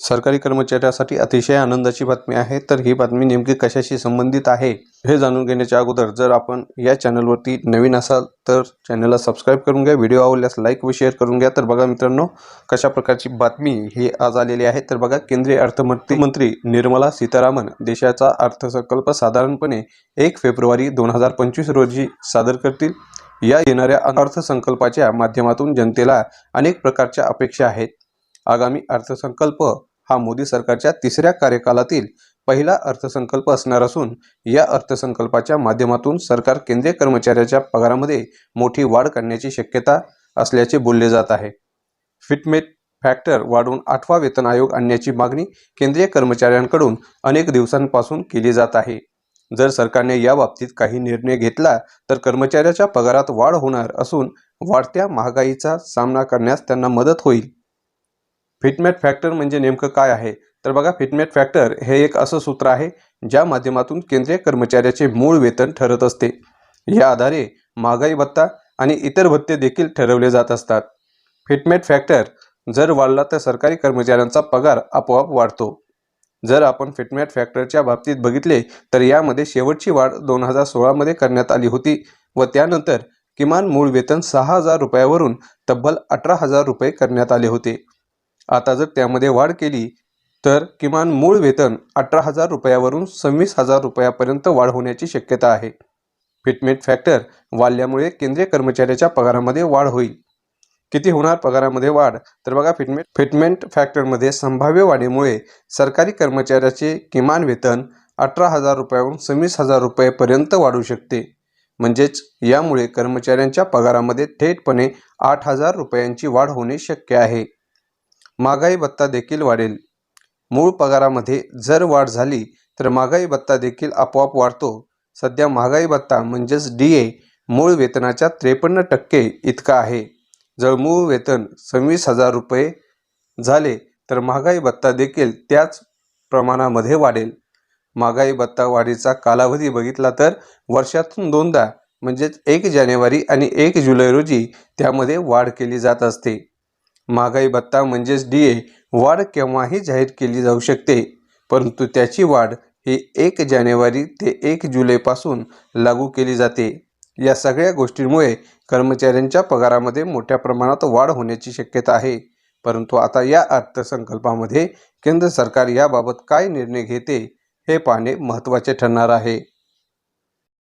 सरकारी कर्मचाऱ्यासाठी अतिशय आनंदाची बातमी आहे. तर ही बातमी नेमकी कशाशी संबंधित आहे हे जाणून घेण्याच्या अगोदर जर आपण या चॅनलवरती नवीन असाल तर चॅनलला सबस्क्राईब करून घ्या व्हिडिओ आवडल्यास लाईक व शेअर करून घ्या. तर बघा मित्रांनो कशा प्रकारची बातमी ही आज आलेली आहे. तर बघा केंद्रीय अर्थमंत्री मंत्री निर्मला सीतारामन देशाचा अर्थसंकल्प साधारणपणे एक फेब्रुवारी दोन हजार पंचवीस रोजी सादर करतील. या येणाऱ्या अर्थसंकल्पाच्या माध्यमातून जनतेला अनेक प्रकारच्या अपेक्षा आहेत. आगामी अर्थसंकल्प हा मोदी सरकारच्या तिसऱ्या कार्यकालातील पहिला अर्थसंकल्प असणार असून या अर्थसंकल्पाच्या माध्यमातून सरकार केंद्रीय कर्मचाऱ्याच्या पगारामध्ये मोठी वाढ करण्याची शक्यता असल्याचे बोलले जात आहे. फिटमेट फॅक्टर वाढवून आठवा वेतन आयोग आणण्याची मागणी केंद्रीय कर्मचाऱ्यांकडून अनेक दिवसांपासून केली जात आहे. जर सरकारने या बाबतीत काही निर्णय घेतला तर कर्मचाऱ्याच्या पगारात वाढ होणार असून वाढत्या महागाईचा सामना करण्यास त्यांना मदत होईल. फिटमेट फॅक्टर म्हणजे नेमकं काय आहे? तर बघा फिटमेट फॅक्टर हे एक असं सूत्र आहे ज्या माध्यमातून केंद्रीय कर्मचाऱ्याचे मूळ वेतन ठरत असते. या आधारे महागाई भत्ता आणि इतर भत्ते देखील ठरवले जात असतात. फिटमेट फॅक्टर जर वाढला तर सरकारी कर्मचाऱ्यांचा पगार आपोआप वाढतो. जर आपण फिटमेट फॅक्टरच्या बाबतीत बघितले तर यामध्ये शेवटची वाढ दोन हजार सोळामध्ये करण्यात आली होती व त्यानंतर किमान मूळ वेतन सहा हजार रुपयावरून तब्बल अठरा हजार रुपये करण्यात आले होते. आता जर त्यामध्ये वाढ केली तर किमान मूळ वेतन अठरा हजार रुपयावरून सव्वीस हजार रुपयापर्यंत वाढ होण्याची शक्यता आहे. फिटमेट फॅक्टर वाढल्यामुळे केंद्रीय कर्मचाऱ्याच्या पगारामध्ये वाढ होईल. किती होणार पगारामध्ये वाढ? तर बघा फिटमेंट फिटमेंट फॅक्टरमध्ये संभाव्य वाढीमुळे सरकारी कर्मचाऱ्याचे किमान वेतन अठरा हजार रुपयावरून सव्वीस हजार रुपयेपर्यंत वाढू शकते. म्हणजेच यामुळे कर्मचाऱ्यांच्या पगारामध्ये थेटपणे आठ हजार रुपयांची वाढ होणे शक्य आहे. महागाई भत्ता देखील वाढेल. मूळ पगारामध्ये जर वाढ झाली तर महागाई भत्ता देखील आपोआप वाढतो. सध्या महागाई भत्ता म्हणजेच डी ए मूळ वेतनाच्या त्रेपन्न टक्के इतका आहे. जर मूळ वेतन सव्वीस हजार रुपये झाले तर महागाई भत्ता देखील त्याच प्रमाणामध्ये वाढेल. महागाई भत्ता वाढीचा कालावधी बघितला तर वर्षातून दोनदा म्हणजेच एक जानेवारी आणि एक जुलै रोजी त्यामध्ये वाढ केली जात असते. महागाई भत्ता म्हणजेच डी ए वाढ केव्हाही जाहीर केली जाऊ शकते. परंतु त्याची वाढ ही एक जानेवारी ते एक जुलैपासून लागू केली जाते. या सगळ्या गोष्टींमुळे कर्मचाऱ्यांच्या पगारामध्ये मोठ्या प्रमाणात वाढ होण्याची शक्यता आहे. परंतु आता या अर्थसंकल्पामध्ये केंद्र सरकार याबाबत काय निर्णय घेते हे पाहणे महत्त्वाचे ठरणार आहे.